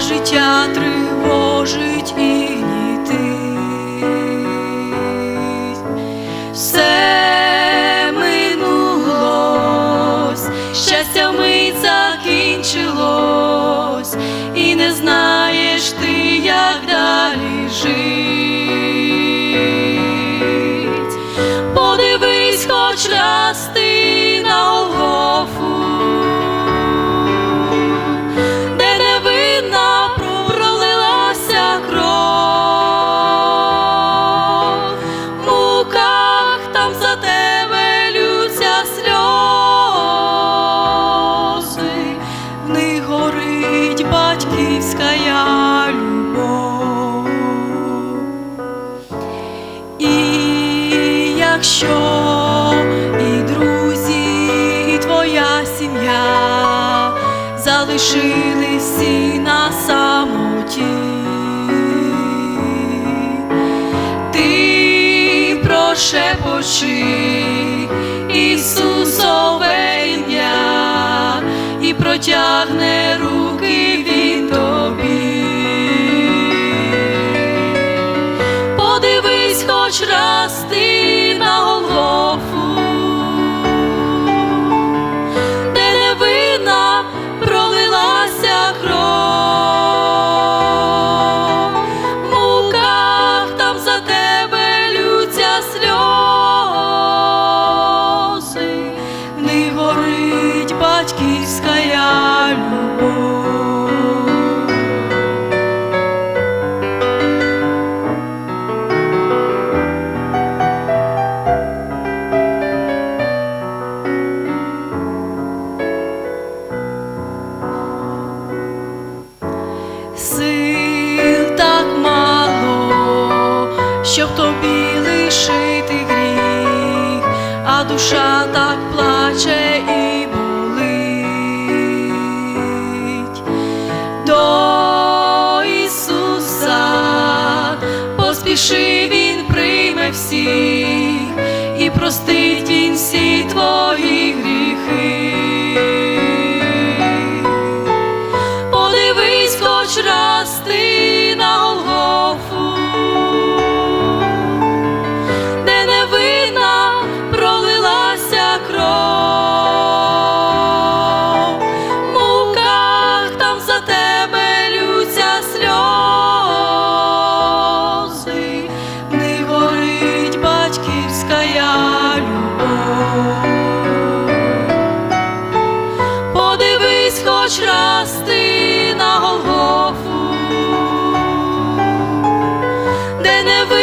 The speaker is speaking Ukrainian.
життя тривожить і гнітить. Все минулось, щастя мить закінчилось, і не знаєш ти, як далі жить. Подивись хоч раз ти залишили всі на самоті, ти прошепочи Ісусове ім'я і протягне руки він тобі. Подивись хоч раз ти 나야. Поспіши, Він прийме всіх і простить Він всі твої гріхи. they never